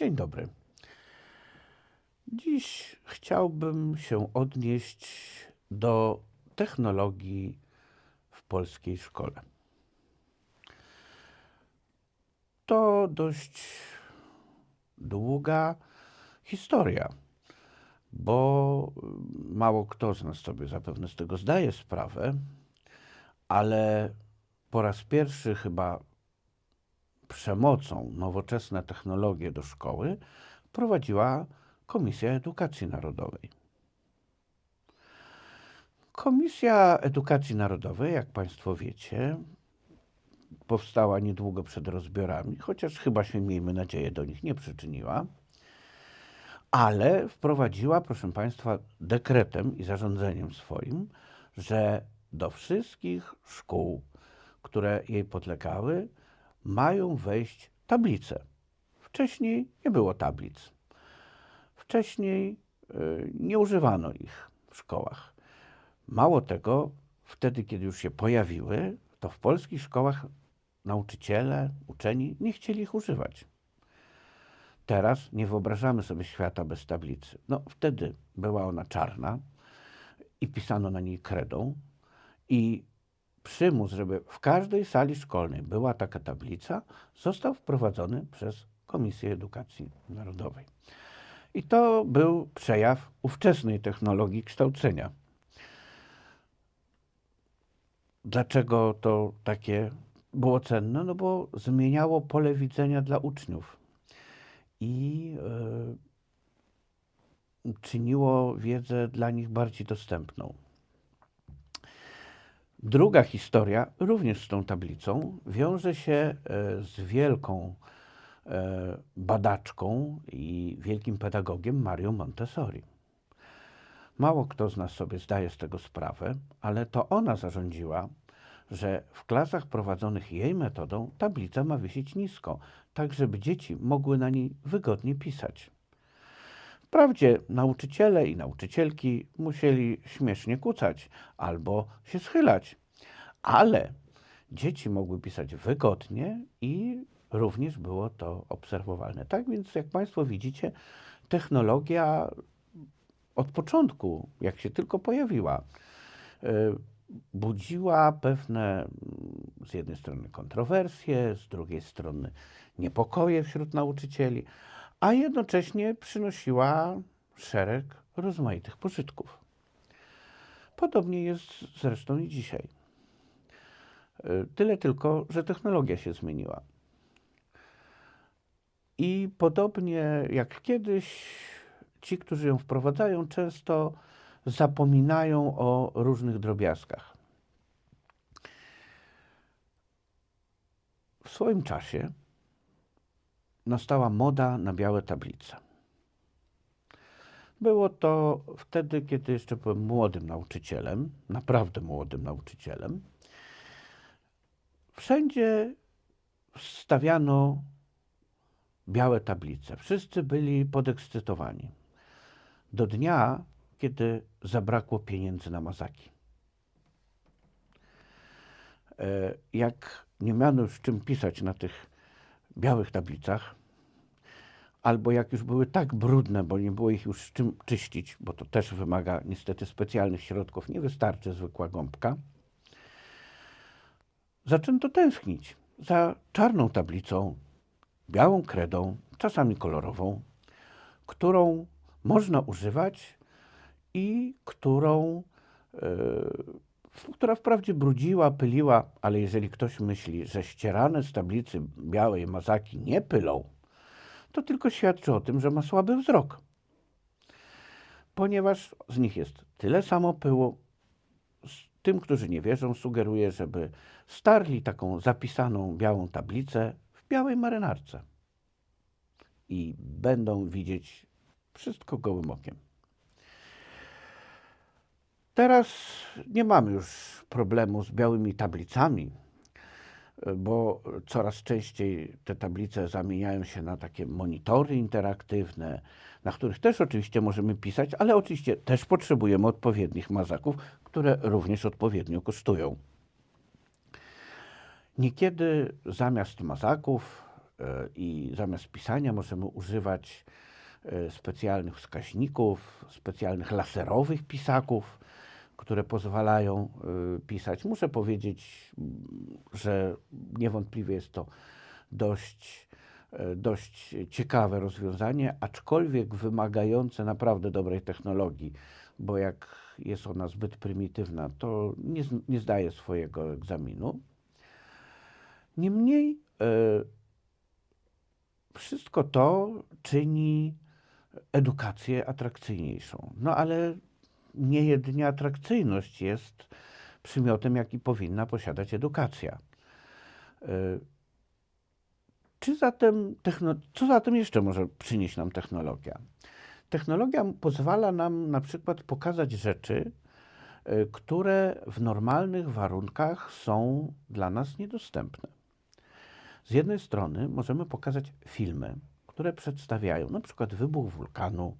Dzień dobry. Dziś chciałbym się odnieść do technologii w polskiej szkole. To dość długa historia, bo mało kto z nas sobie zapewne z tego zdaje sprawę, ale po raz pierwszy chyba przemocą nowoczesne technologie do szkoły prowadziła Komisja Edukacji Narodowej. Komisja Edukacji Narodowej, jak Państwo wiecie, powstała niedługo przed rozbiorami, chociaż chyba się, miejmy nadzieję, do nich nie przyczyniła, ale wprowadziła, proszę Państwa, dekretem i zarządzeniem swoim, że do wszystkich szkół, które jej podlegały, mają wejść tablice. Wcześniej nie było tablic. Wcześniej y, nie używano ich w szkołach. Mało tego, wtedy, kiedy już się pojawiły, to w polskich szkołach nauczyciele, uczeni nie chcieli ich używać. Teraz nie wyobrażamy sobie świata bez tablicy. No, wtedy była ona czarna i pisano na niej kredą i przymus, żeby w każdej sali szkolnej była taka tablica, został wprowadzony przez Komisję Edukacji Narodowej. I to był przejaw ówczesnej technologii kształcenia. Dlaczego to takie było cenne? No bo zmieniało pole widzenia dla uczniów i e, czyniło wiedzę dla nich bardziej dostępną. Druga historia, również z tą tablicą, wiąże się e, z wielką e, badaczką i wielkim pedagogiem Marią Montessori. Mało kto z nas sobie zdaje z tego sprawę, ale to ona zarządziła, że w klasach prowadzonych jej metodą tablica ma wisieć nisko, tak żeby dzieci mogły na niej wygodnie pisać. Wprawdzie nauczyciele i nauczycielki musieli śmiesznie kucać albo się schylać, ale dzieci mogły pisać wygodnie i również było to obserwowalne. Tak więc, jak Państwo widzicie, technologia od początku, jak się tylko pojawiła, y, budziła pewne mm, z jednej strony kontrowersje, z drugiej strony niepokoje wśród nauczycieli, a jednocześnie przynosiła szereg rozmaitych pożytków. Podobnie jest zresztą i dzisiaj. Y, Tyle tylko, że technologia się zmieniła. I podobnie jak kiedyś, ci, którzy ją wprowadzają, często zapominają o różnych drobiazgach. W swoim czasie nastała moda na białe tablice. Było to wtedy, kiedy jeszcze byłem młodym nauczycielem, naprawdę młodym nauczycielem. Wszędzie stawiano białe tablice. Wszyscy byli podekscytowani. Do dnia, kiedy zabrakło pieniędzy na mazaki. E, Jak nie miano już czym pisać na tych białych tablicach, albo jak już były tak brudne, bo nie było ich już z czym czyścić, bo to też wymaga niestety specjalnych środków, nie wystarczy zwykła gąbka, zaczęto tęsknić za czarną tablicą, białą kredą, czasami kolorową, którą można używać i którą, e, która wprawdzie brudziła, pyliła, ale jeżeli ktoś myśli, że ścierane z tablicy białej mazaki nie pylą, to tylko świadczy o tym, że ma słaby wzrok. Ponieważ z nich jest tyle samo pyłu, tym, którzy nie wierzą, sugeruję, żeby starli taką zapisaną białą tablicę w białej marynarce i będą widzieć wszystko gołym okiem. Teraz nie mamy już problemu z białymi tablicami, bo coraz częściej te tablice zamieniają się na takie monitory interaktywne, na których też oczywiście możemy pisać, ale oczywiście też potrzebujemy odpowiednich mazaków, które również odpowiednio kosztują. Niekiedy zamiast mazaków e, i zamiast pisania możemy używać e, specjalnych wskaźników, specjalnych laserowych pisaków, które pozwalają e, pisać. Muszę powiedzieć, m, że niewątpliwie jest to dość, e, dość ciekawe rozwiązanie, aczkolwiek wymagające naprawdę dobrej technologii, bo jak jest ona zbyt prymitywna, to nie, nie zdaje swojego egzaminu. Niemniej e, wszystko to czyni edukację atrakcyjniejszą. No ale nie jedynie atrakcyjność jest przymiotem, jaki powinna posiadać edukacja. E, Czy zatem co zatem jeszcze może przynieść nam technologia? Technologia pozwala nam na przykład pokazać rzeczy, e, które w normalnych warunkach są dla nas niedostępne. Z jednej strony możemy pokazać filmy, które przedstawiają na przykład wybuch wulkanu,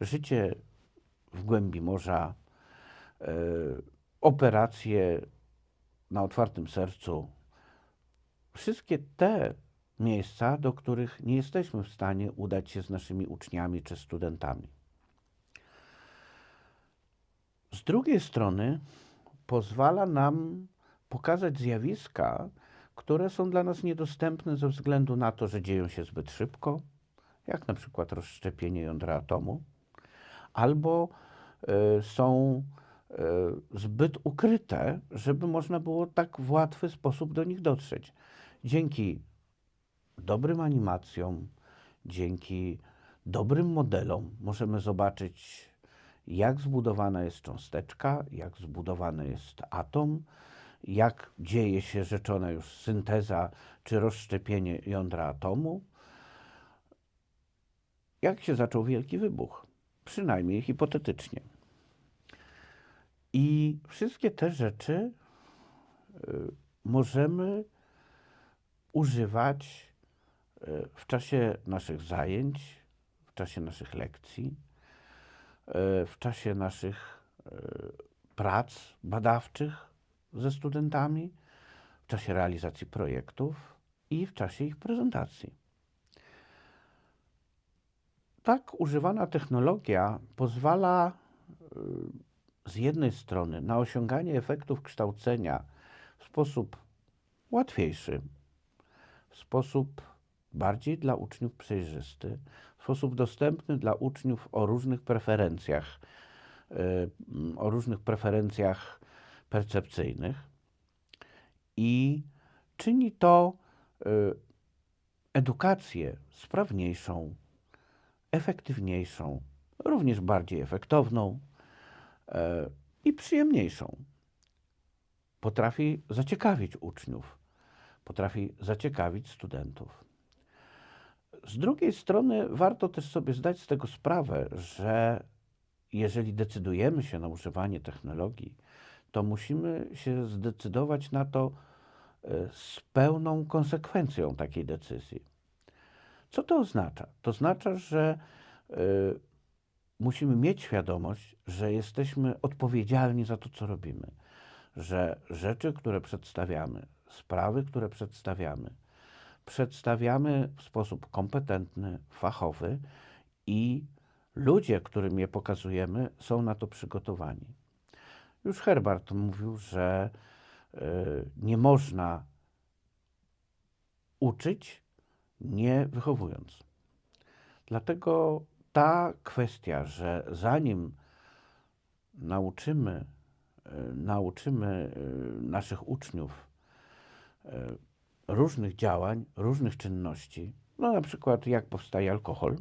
życie w głębi morza, e, operacje na otwartym sercu. Wszystkie te miejsca, do których nie jesteśmy w stanie udać się z naszymi uczniami czy studentami. Z drugiej strony pozwala nam pokazać zjawiska, które są dla nas niedostępne ze względu na to, że dzieją się zbyt szybko, jak na przykład rozszczepienie jądra atomu, albo e, są e, zbyt ukryte, żeby można było tak w łatwy sposób do nich dotrzeć. Dzięki dobrym animacjom, dzięki dobrym modelom możemy zobaczyć, jak zbudowana jest cząsteczka, jak zbudowany jest atom, jak dzieje się rzeczona już synteza czy rozszczepienie jądra atomu, jak się zaczął wielki wybuch, przynajmniej hipotetycznie. I wszystkie te rzeczy y, możemy używać y, w czasie naszych zajęć, w czasie naszych lekcji, y, w czasie naszych prac badawczych ze studentami, w czasie realizacji projektów i w czasie ich prezentacji. Tak używana technologia pozwala y, z jednej strony na osiąganie efektów kształcenia w sposób łatwiejszy, w sposób bardziej dla uczniów przejrzysty, w sposób dostępny dla uczniów o różnych preferencjach, y, mm, o różnych preferencjach percepcyjnych i czyni to y, edukację sprawniejszą, efektywniejszą, również bardziej efektowną e, i przyjemniejszą. Potrafi zaciekawić uczniów, potrafi zaciekawić studentów. Z drugiej strony, warto też sobie zdać z tego sprawę, że jeżeli decydujemy się na używanie technologii, to musimy się zdecydować na to e, z pełną konsekwencją takiej decyzji. Co to oznacza? To oznacza, że y, musimy mieć świadomość, że jesteśmy odpowiedzialni za to, co robimy, że rzeczy, które przedstawiamy, sprawy, które przedstawiamy, przedstawiamy w sposób kompetentny, fachowy i ludzie, którym je pokazujemy, są na to przygotowani. Już Herbert mówił, że y, nie można uczyć, nie wychowując. Dlatego ta kwestia, że zanim nauczymy, e, nauczymy e, naszych uczniów e, różnych działań, różnych czynności, no na przykład jak powstaje alkohol,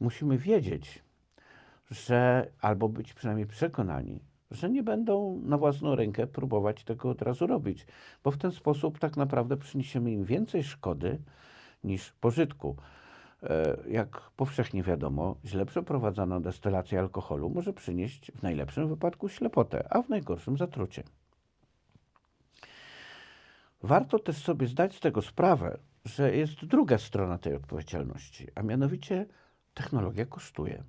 musimy wiedzieć, że albo być przynajmniej przekonani, że nie będą na własną rękę próbować tego od razu robić, bo w ten sposób tak naprawdę przyniesiemy im więcej szkody niż pożytku. E, Jak powszechnie wiadomo, źle przeprowadzona destylacja alkoholu może przynieść w najlepszym wypadku ślepotę, a w najgorszym zatrucie. Warto też sobie zdać z tego sprawę, że jest druga strona tej odpowiedzialności, a mianowicie technologia kosztuje.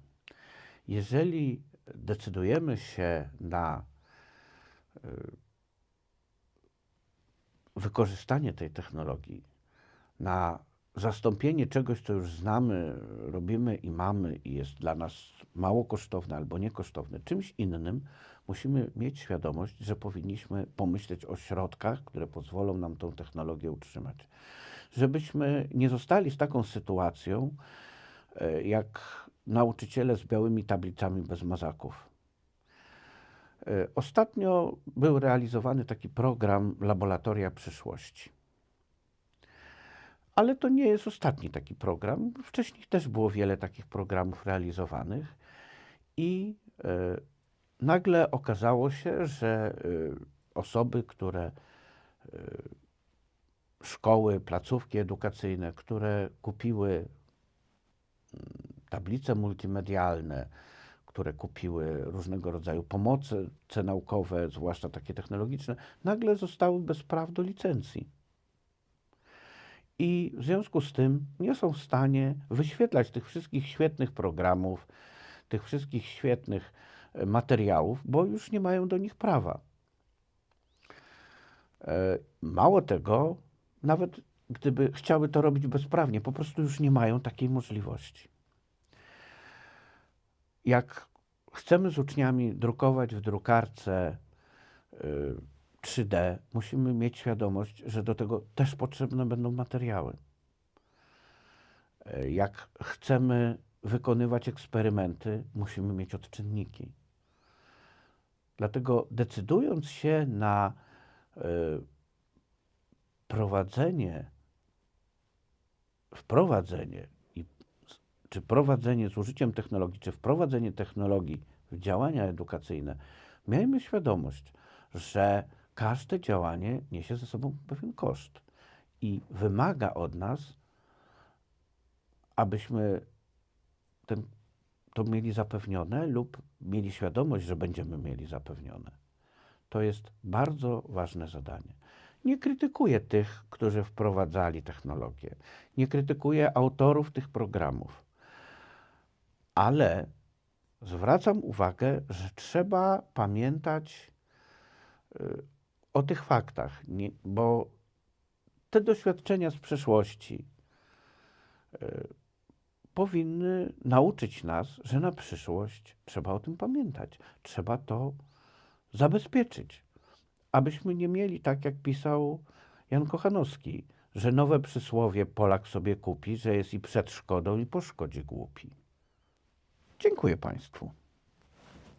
Jeżeli decydujemy się na y, wykorzystanie tej technologii na zastąpienie czegoś, co już znamy, robimy i mamy i jest dla nas mało kosztowne albo niekosztowne, czymś innym, musimy mieć świadomość, że powinniśmy pomyśleć o środkach, które pozwolą nam tą technologię utrzymać. Żebyśmy nie zostali z taką sytuacją, e, jak nauczyciele z białymi tablicami bez mazaków. E, Ostatnio był realizowany taki program Laboratoria Przyszłości. Ale to nie jest ostatni taki program. Wcześniej też było wiele takich programów realizowanych i e, nagle okazało się, że e, osoby, które szkoły, placówki edukacyjne, które kupiły mm, tablice multimedialne, które kupiły różnego rodzaju pomoce naukowe, zwłaszcza takie technologiczne, nagle zostały bez praw do licencji. I w związku z tym nie są w stanie wyświetlać tych wszystkich świetnych programów, tych wszystkich świetnych e, materiałów, bo już nie mają do nich prawa. E, Mało tego, nawet gdyby chciały to robić bezprawnie, po prostu już nie mają takiej możliwości. Jak chcemy z uczniami drukować w drukarce y, 3D, musimy mieć świadomość, że do tego też potrzebne będą materiały. E, Jak chcemy wykonywać eksperymenty, musimy mieć odczynniki. Dlatego decydując się na y, prowadzenie, wprowadzenie czy prowadzenie z użyciem technologii, czy wprowadzenie technologii w działania edukacyjne, miejmy świadomość, że każde działanie niesie ze sobą pewien koszt i wymaga od nas, abyśmy ten, to mieli zapewnione lub mieli świadomość, że będziemy mieli zapewnione. To jest bardzo ważne zadanie. Nie krytykuję tych, którzy wprowadzali technologię. Nie krytykuję autorów tych programów. Ale zwracam uwagę, że trzeba pamiętać y, o tych faktach, bo te doświadczenia z przeszłości y, powinny nauczyć nas, że na przyszłość trzeba o tym pamiętać. Trzeba to zabezpieczyć, abyśmy nie mieli tak, jak pisał Jan Kochanowski, że nowe przysłowie Polak sobie kupi, że jest i przed szkodą, i po szkodzie głupi. Dziękuję Państwu.